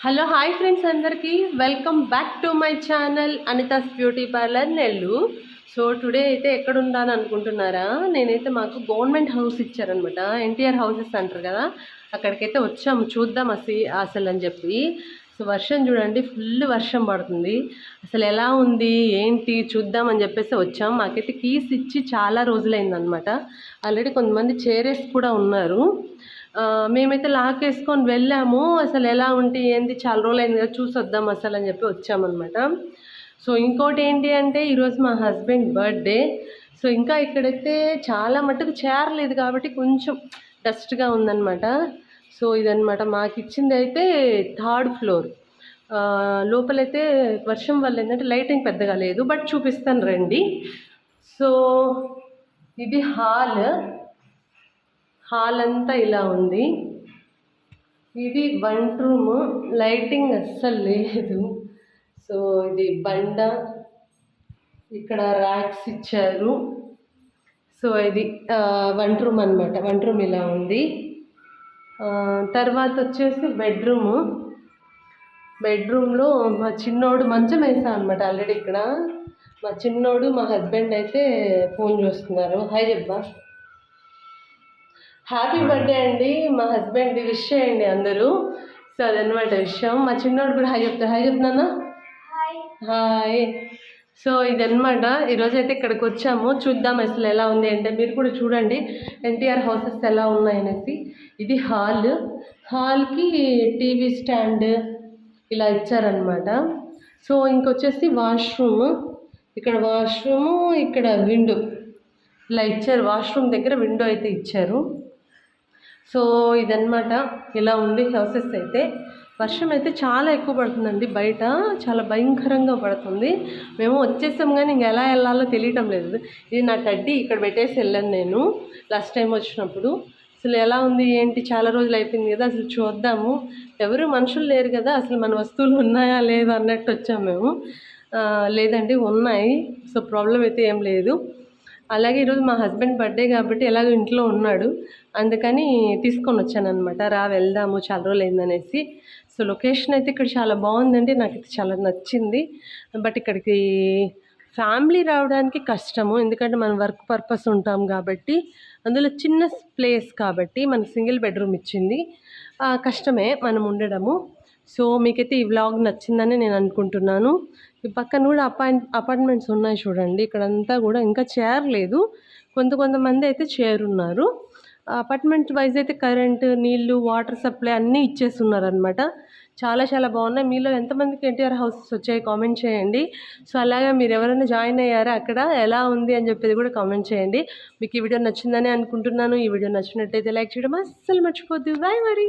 Hello hi friends అందరికీ. Welcome back to my channel Anitha's beauty parlour నెల్లు. So today అయితే ఎక్కడ ఉండాలని అనుకుంటున్నారా? నేనైతే మాకు గవర్నమెంట్ హౌస్ ఇచ్చారనమాట ఎన్టీఆర్ హౌసెస్ అంటారు కదా అక్కడికైతే వచ్చాము. చూద్దాం అసి అసలు అని చెప్పి. సో వర్షం చూడండి ఫుల్ వర్షం పడుతుంది. అసలు ఎలా ఉంది ఏంటి చూద్దాం అని చెప్పేసి వచ్చాం. మాకైతే కీస్ ఇచ్చి చాలా రోజులైందనమాట ఆల్రెడీ కొంతమంది చేరేసి కూడా ఉన్నారు. మేమైతే లాక్ వేసుకొని వెళ్ళాము. అసలు ఎలా ఉంటే ఏంది చాలా రోజులు అయింది కదా చూసి వద్దాం అసలు అని చెప్పి వచ్చామన్నమాట. సో ఇంకోటి ఏంటి అంటే ఈరోజు మా హస్బెండ్ బర్త్డే. సో ఇంకా ఇక్కడైతే చాలా మట్టుకు చేరలేదు కాబట్టి కొంచెం డస్ట్గా ఉందన్నమాట. సో ఇదన్నమాట. మాకు ఇచ్చింది అయితే థర్డ్ ఫ్లోర్. లోపలైతే వర్షం వల్ల ఏంటంటే లైటింగ్ పెద్దగా లేదు బట్ చూపిస్తాను రండి. సో ఇది హాల్. హాల్ అంతా ఇలా ఉంది. ఇది వంట రూమ్. లైటింగ్ అస్సలు లేదు. సో ఇది బండ. ఇక్కడ ర్యాక్స్ ఇచ్చారు. సో ఇది వంట రూమ్ అనమాట వంట రూమ్ ఇలా ఉంది. తర్వాత వచ్చేసి బెడ్రూము. బెడ్రూమ్లో మా చిన్నోడు మంచం వేసా అనమాట ఆల్రెడీ ఇక్కడ. మా చిన్నోడు మా హస్బెండ్ అయితే ఫోన్ చూస్తున్నారు. హాయ్ చెప్పా హ్యాపీ బర్త్డే అండి. మా హస్బెండ్ విష్ చేయండి అందరూ. సో అదనమాట విషయం. మా చిన్నోడు కూడా హాయ్ చెప్తా హాయ్ చెప్తున్నానా హాయ్ సో ఇదన్నమాట. ఈరోజు అయితే ఇక్కడికి వచ్చాము. చూద్దాం అసలు ఎలా ఉంది అంటే మీరు కూడా చూడండి. ఎన్టీఆర్ హౌసెస్ ఎలా ఉన్నాయనేసి ఇది హాల్ హాల్కి టీవీ స్టాండ్ ఇలా ఇచ్చారనమాట సో ఇంకొచ్చేసి వాష్రూమ్ ఇక్కడ వాష్రూము ఇక్కడ విండో ఇలా ఇచ్చారు. వాష్రూమ్ దగ్గర విండో అయితే ఇచ్చారు. సో ఇదన్నమాట ఇలా ఉంది హౌసెస్ అయితే. వర్షం అయితే చాలా ఎక్కువ పడుతుందండి బయట. చాలా భయంకరంగా పడుతుంది. మేము వచ్చేసాం కానీ ఇంక ఎలా వెళ్ళాలో తెలియటం లేదు. ఇది నా టడ్డీ ఇక్కడ పెట్టేసి వెళ్ళాను నేను లాస్ట్ టైం వచ్చినప్పుడు. అసలు ఎలా ఉంది ఏంటి? చాలా రోజులు అయిపోయింది కదా అసలు చూద్దాము. ఎవరు మనుషులు లేరు కదా అసలు మన వస్తువులు ఉన్నాయా లేదా అన్నట్టు వచ్చాము మేము. లేదండి ఉన్నాయి. సో ప్రాబ్లం అయితే ఏం లేదు. అలాగే ఈరోజు మా హస్బెండ్ బర్త్డే కాబట్టి ఎలాగో ఇంట్లో ఉన్నాడు. అందుకని తీసుకొని వచ్చాను అనమాట రా వెళ్దాము చాలా రోజులు అయిందనేసి సో లొకేషన్ అయితే ఇక్కడ చాలా బాగుందండి. నాకు ఇది చాలా నచ్చింది. బట్ ఇక్కడికి ఫ్యామిలీ రావడానికి కష్టము. ఎందుకంటే మనం వర్క్ పర్పస్ ఉంటాం కాబట్టి అందులో చిన్న ప్లేస్ కాబట్టి మనకు సింగిల్ బెడ్రూమ్ ఇచ్చింది. కష్టమే మనం ఉండడము. సో మీకైతే ఈ వ్లాగ్ నచ్చిందని నేను అనుకుంటున్నాను. ఈ పక్కన కూడా అపాయింట్ అపార్ట్మెంట్స్ ఉన్నాయి చూడండి. ఇక్కడంతా కూడా ఇంకా చేరలేదు కొంత కొంతమంది అయితే చేరున్నారు అపార్ట్మెంట్ వైజ్ అయితే కరెంట్ నీళ్ళు వాటర్ సప్లై అన్నీ ఇచ్చేస్తున్నారు అనమాట చాలా చాలా బాగున్నాయి. మీలో ఎంతమందికి ఎన్టీఆర్ హౌసెస్ వచ్చాయి కామెంట్ చేయండి. సో అలాగే మీరు ఎవరైనా జాయిన్ అయ్యారా అక్కడ? ఎలా ఉంది అని చెప్పేది కూడా కామెంట్ చేయండి. మీకు ఈ వీడియో నచ్చిందని అనుకుంటున్నాను. ఈ వీడియో నచ్చినట్టయితే లైక్ చేయడం అస్సలు మర్చిపోద్దు బాయ్ మరి.